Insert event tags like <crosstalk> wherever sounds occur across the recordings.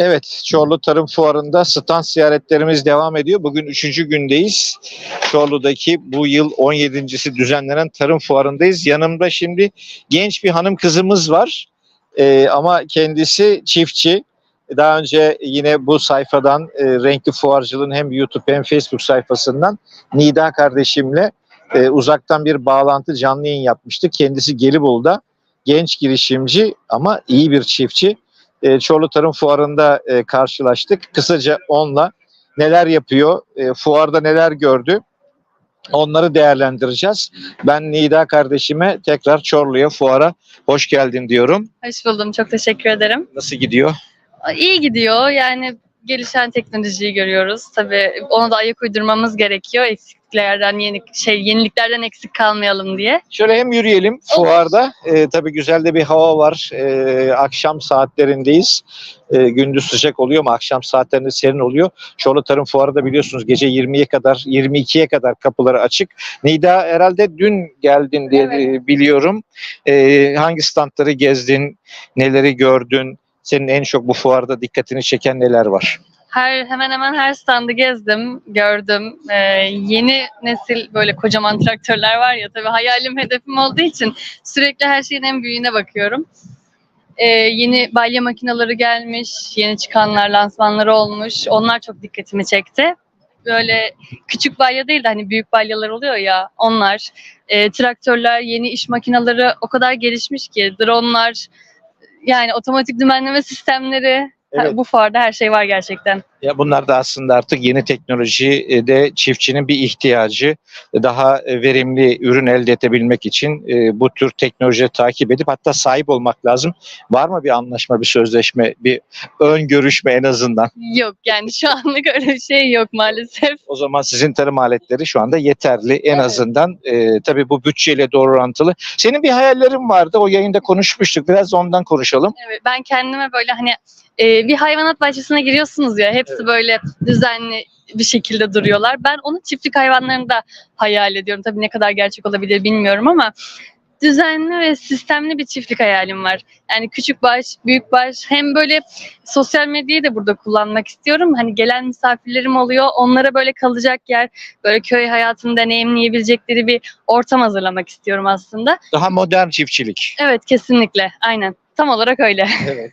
Evet, Çorlu Tarım Fuarı'nda stand ziyaretlerimiz devam ediyor. Bugün üçüncü gündeyiz. Çorlu'daki bu yıl 17.si düzenlenen Tarım Fuarı'ndayız. Yanımda şimdi genç bir hanım kızımız var. Ee, ama kendisi çiftçi. Daha önce yine bu sayfadan e, Renkli Fuarcılığın hem YouTube hem Facebook sayfasından Nida kardeşimle e, uzaktan bir bağlantı canlı yayın yapmıştık. Kendisi Gelibolu'da genç girişimci ama iyi bir çiftçi e, Çorlu Tarım Fuarı'nda e, karşılaştık. Kısaca onunla neler yapıyor, e, fuarda neler gördü onları değerlendireceğiz. Ben Nida kardeşime tekrar Çorlu'ya fuara hoş geldin diyorum. Hoş buldum. Çok teşekkür ederim. Nasıl gidiyor? İyi gidiyor. Yani gelişen teknolojiyi görüyoruz. Tabii ona da ayak uydurmamız gerekiyor. Eksikliklerden, yeni şey yeniliklerden eksik kalmayalım diye. Şöyle hem yürüyelim fuarda. E, tabii güzel de bir hava var. E, akşam saatlerindeyiz. E, gündüz sıcak oluyor ama akşam saatlerinde serin oluyor. Çorlu Tarım Fuarı da biliyorsunuz gece 20'ye kadar 22'ye kadar kapıları açık. Nida herhalde dün geldin diye Evet. biliyorum. E, hangi standları gezdin, neleri gördün? Senin en çok bu fuarda dikkatini çeken neler var? Her hemen hemen her standı gezdim, gördüm. Ee, yeni nesil böyle kocaman traktörler var ya tabii hayalim, hedefim olduğu için sürekli her şeyin en büyüğüne bakıyorum. Ee, yeni balya makineleri gelmiş, yeni çıkanlar, lansmanları olmuş. Onlar çok dikkatimi çekti. Böyle küçük balya değil de hani büyük balyalar oluyor ya onlar. Ee, traktörler, yeni iş makineleri o kadar gelişmiş ki dronlar, yani otomatik dümenleme sistemleri. Evet. Bu fuarda her şey var gerçekten. Ya bunlar da aslında artık yeni teknoloji e, de çiftçinin bir ihtiyacı. Daha e, verimli ürün elde edebilmek için e, bu tür teknolojiyi takip edip hatta sahip olmak lazım. Var mı bir anlaşma, bir sözleşme, bir ön görüşme en azından? Yok yani şu anlık öyle bir şey yok maalesef. O zaman sizin tarım aletleri şu anda yeterli en Evet. azından. E, tabii bu bütçeyle doğru orantılı. Senin bir hayallerin vardı. O yayında konuşmuştuk. Biraz ondan konuşalım. Evet, ben kendime böyle hani e, bir hayvanat bahçesine giriyorsunuz ya hepsi Evet. böyle düzenli bir şekilde duruyorlar. Ben onu çiftlik hayvanlarında hayal ediyorum. Tabii ne kadar gerçek olabilir bilmiyorum ama düzenli ve sistemli bir çiftlik hayalim var. Yani küçük baş, büyük baş hem böyle sosyal medyayı da burada kullanmak istiyorum. Hani gelen misafirlerim oluyor. Onlara böyle kalacak yer, böyle köy hayatını deneyimleyebilecekleri bir ortam hazırlamak istiyorum aslında. Daha modern çiftçilik. Evet kesinlikle. Aynen. Tam olarak öyle. Evet.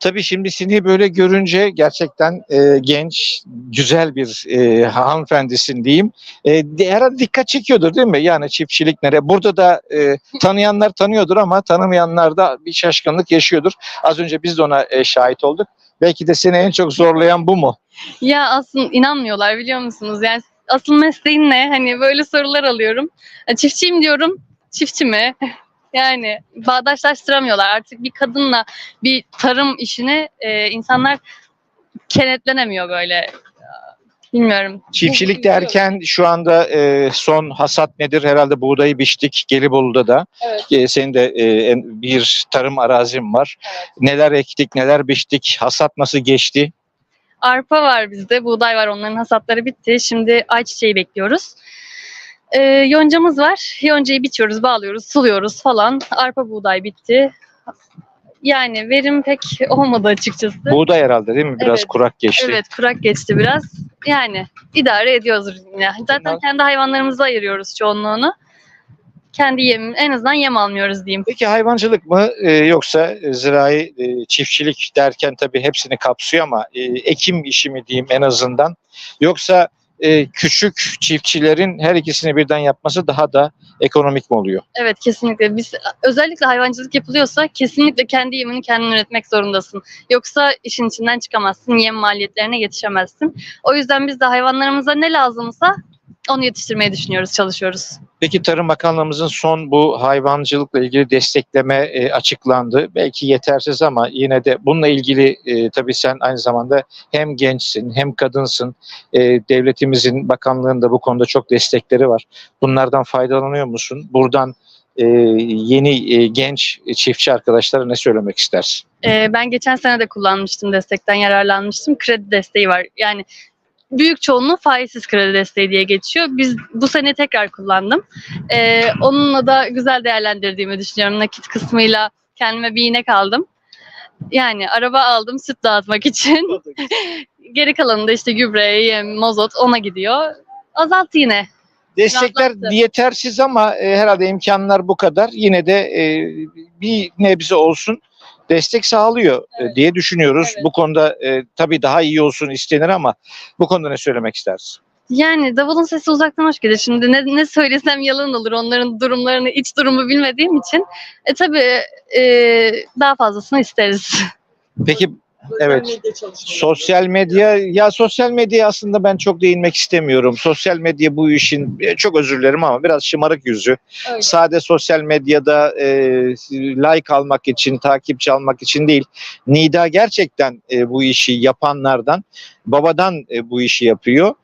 Tabii şimdi seni böyle görünce gerçekten e, genç, güzel bir e, hanımefendisin diyeyim. E, de- herhalde dikkat çekiyordur değil mi? Yani çiftçilik nereye? Burada da e, tanıyanlar tanıyordur ama tanımayanlar da bir şaşkınlık yaşıyordur. Az önce biz de ona e, şahit olduk. Belki de seni en çok zorlayan bu mu? Ya aslında inanmıyorlar biliyor musunuz? Yani asıl mesleğin ne? Hani böyle sorular alıyorum. E, Çiftçiyim diyorum. Çiftçi mi? <laughs> Yani bağdaşlaştıramıyorlar. Artık bir kadınla bir tarım işini e, insanlar kenetlenemiyor böyle. Bilmiyorum. Çiftçilik derken şu anda e, son hasat nedir? Herhalde buğdayı biçtik Gelibolu'da da. Evet. E, senin de e, en- bir tarım arazin var. Evet. Neler ektik, neler biçtik, hasat nasıl geçti? Arpa var bizde, buğday var. Onların hasatları bitti. Şimdi ayçiçeği bekliyoruz. E, yoncamız var. Yoncayı biçiyoruz, bağlıyoruz, suluyoruz falan. Arpa buğday bitti. Yani verim pek olmadı açıkçası. Buğday herhalde değil mi? Biraz Evet. kurak geçti. Evet kurak geçti biraz. Yani idare ediyoruz yine. Zaten Bunlar- kendi hayvanlarımıza ayırıyoruz çoğunluğunu. Kendi yem, en azından yem almıyoruz diyeyim. Peki hayvancılık mı e, yoksa e, zirai e, çiftçilik derken tabii hepsini kapsıyor ama e, ekim işi mi diyeyim en azından yoksa e, küçük çiftçilerin her ikisini birden yapması daha da ekonomik mi oluyor? Evet kesinlikle. Biz özellikle hayvancılık yapılıyorsa kesinlikle kendi yemini kendin üretmek zorundasın. Yoksa işin içinden çıkamazsın. Yem maliyetlerine yetişemezsin. O yüzden biz de hayvanlarımıza ne lazımsa onu yetiştirmeyi düşünüyoruz, çalışıyoruz. Peki Tarım Bakanlığımızın son bu hayvancılıkla ilgili destekleme e, açıklandı. Belki yetersiz ama yine de bununla ilgili e, tabii sen aynı zamanda hem gençsin hem kadınsın. E, devletimizin bakanlığın da bu konuda çok destekleri var. Bunlardan faydalanıyor musun? Buradan e, yeni e, genç çiftçi arkadaşlara ne söylemek istersin? Ee, ben geçen sene de kullanmıştım destekten yararlanmıştım. Kredi desteği var. Yani büyük çoğunluğu faizsiz kredi desteği diye geçiyor. Biz bu sene tekrar kullandım. Ee, onunla da güzel değerlendirdiğimi düşünüyorum. Nakit kısmıyla kendime bir iğne kaldım. Yani araba aldım süt dağıtmak için. <laughs> <laughs> Geri kalanı da işte gübre, yem, mazot ona gidiyor. Azalttı yine. Destekler Rahatlattı. yetersiz ama e, herhalde imkanlar bu kadar. Yine de e, bir nebze olsun destek sağlıyor e, Evet. diye düşünüyoruz. Evet. Bu konuda e, tabii daha iyi olsun istenir ama bu konuda ne söylemek istersin? Yani davulun sesi uzaktan hoş gelir. Şimdi ne, ne söylesem yalan olur. Onların durumlarını, iç durumu bilmediğim için. E tabii e, daha fazlasını isteriz. Peki Evet. Sosyal medya ya sosyal medya aslında ben çok değinmek istemiyorum. Sosyal medya bu işin e, çok özür dilerim ama biraz şımarık yüzü. Öyle. Sade sosyal medyada e, like almak için, takipçi almak için değil. Nida gerçekten e, bu işi yapanlardan, babadan e, bu işi yapıyor.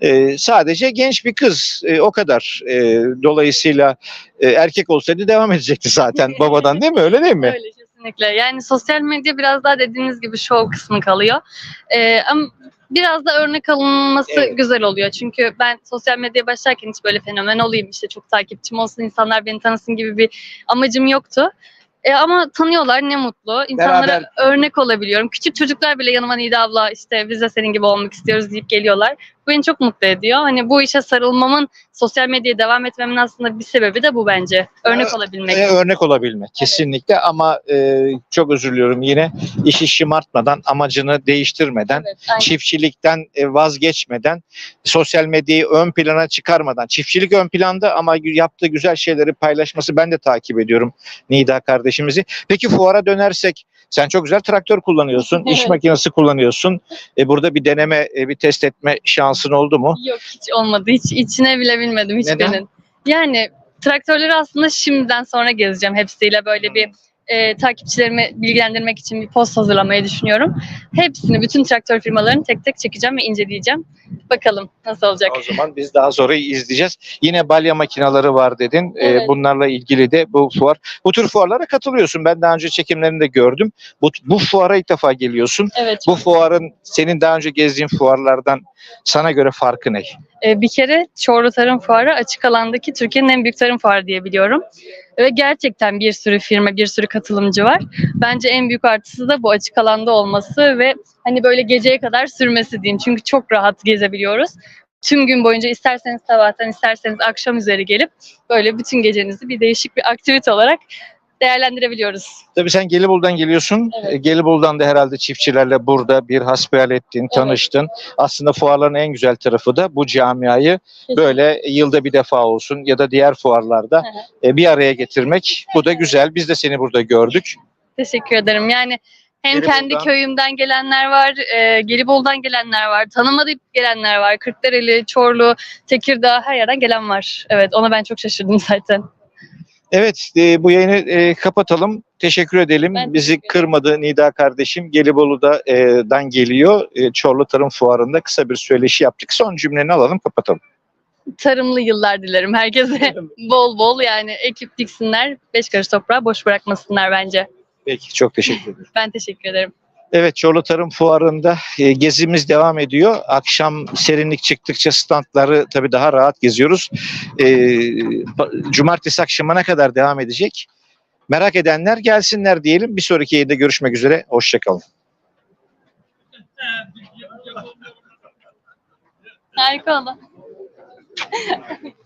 E, sadece genç bir kız e, o kadar. E, dolayısıyla e, erkek olsaydı devam edecekti zaten <laughs> babadan değil mi? Öyle değil mi? Öyle kesinlikle. Yani sosyal medya biraz daha dediğiniz gibi şov kısmı kalıyor. Ee, ama biraz da örnek alınması Evet. güzel oluyor. Çünkü ben sosyal medyaya başlarken hiç böyle fenomen olayım işte çok takipçim olsun insanlar beni tanısın gibi bir amacım yoktu. E, ama tanıyorlar ne mutlu. İnsanlara Beraber- örnek olabiliyorum. Küçük çocuklar bile yanıma Nida abla işte biz de senin gibi olmak istiyoruz deyip geliyorlar. Bu beni çok mutlu ediyor. Hani bu işe sarılmamın, sosyal medyaya devam etmemin aslında bir sebebi de bu bence. Örnek olabilmek. E, örnek olabilmek kesinlikle ama e, çok özür diliyorum yine işi şımartmadan amacını değiştirmeden Evet, aynen. çiftçilikten e, vazgeçmeden sosyal medyayı ön plana çıkarmadan çiftçilik ön planda ama yaptığı güzel şeyleri paylaşması ben de takip ediyorum Nida kardeşimizi. Peki fuara dönersek sen çok güzel traktör kullanıyorsun, iş Evet. makinesi kullanıyorsun. E, burada bir deneme, e, bir test etme şansın oldu mu? Yok hiç olmadı. Hiç içine bile bilmedim hiçbirinin. Yani traktörleri aslında şimdiden sonra gezeceğim hepsiyle böyle bir e, takipçilerimi bilgilendirmek için bir post hazırlamayı düşünüyorum. Hepsini, bütün traktör firmalarını tek tek çekeceğim ve inceleyeceğim. Bakalım nasıl olacak. O zaman biz daha sonra izleyeceğiz. Yine balya makineleri var dedin. Ee, Evet. bunlarla ilgili de bu fuar. Bu tür fuarlara katılıyorsun. Ben daha önce çekimlerini de gördüm. Bu, bu fuara ilk defa geliyorsun. Evet. Bu fuarın senin daha önce gezdiğin fuarlardan sana göre farkı ne? E, bir kere Çorlu Tarım Fuarı açık alandaki Türkiye'nin en büyük tarım fuarı diye biliyorum. Ve gerçekten bir sürü firma, bir sürü katılımcı var. Bence en büyük artısı da bu açık alanda olması ve hani böyle geceye kadar sürmesi diyeyim. Çünkü çok rahat gezebiliyoruz. Tüm gün boyunca isterseniz sabahtan isterseniz akşam üzeri gelip böyle bütün gecenizi bir değişik bir aktivite olarak değerlendirebiliyoruz. Tabii sen Gelibolu'dan geliyorsun. Evet. Ee, Gelibolu'dan da herhalde çiftçilerle burada bir hasbihal ettin, tanıştın. Aslında fuarların en güzel tarafı da bu camiayı böyle yılda bir defa olsun ya da diğer fuarlarda Hı e, bir araya getirmek. Bu da güzel. Biz de seni burada gördük. Teşekkür ederim. Yani hem Gelibolu'dan- kendi köyümden gelenler var, e, Gelibolu'dan gelenler var, tanımayıp gelenler var. Kırklareli, Çorlu, Tekirdağ her yerden gelen var. Evet ona ben çok şaşırdım zaten. Evet, e, bu yayını e, kapatalım. Teşekkür edelim. Ben Bizi teşekkür kırmadı Nida kardeşim. Gelibolu'da e, dan geliyor. E, Çorlu Tarım Fuarı'nda kısa bir söyleşi yaptık. Son cümleni alalım, kapatalım. Tarımlı yıllar dilerim herkese. <laughs> bol bol yani ekip diksinler, beş karış toprağı boş bırakmasınlar bence. Peki, çok teşekkür ederim. Ben teşekkür ederim. Evet, Çorlu Tarım Fuarı'nda e, gezimiz devam ediyor. Akşam serinlik çıktıkça standları tabii daha rahat geziyoruz. E, cumartesi akşamına kadar devam edecek. Merak edenler gelsinler diyelim. Bir sonraki yayında görüşmek üzere. Hoşçakalın. Harika oldu. <laughs>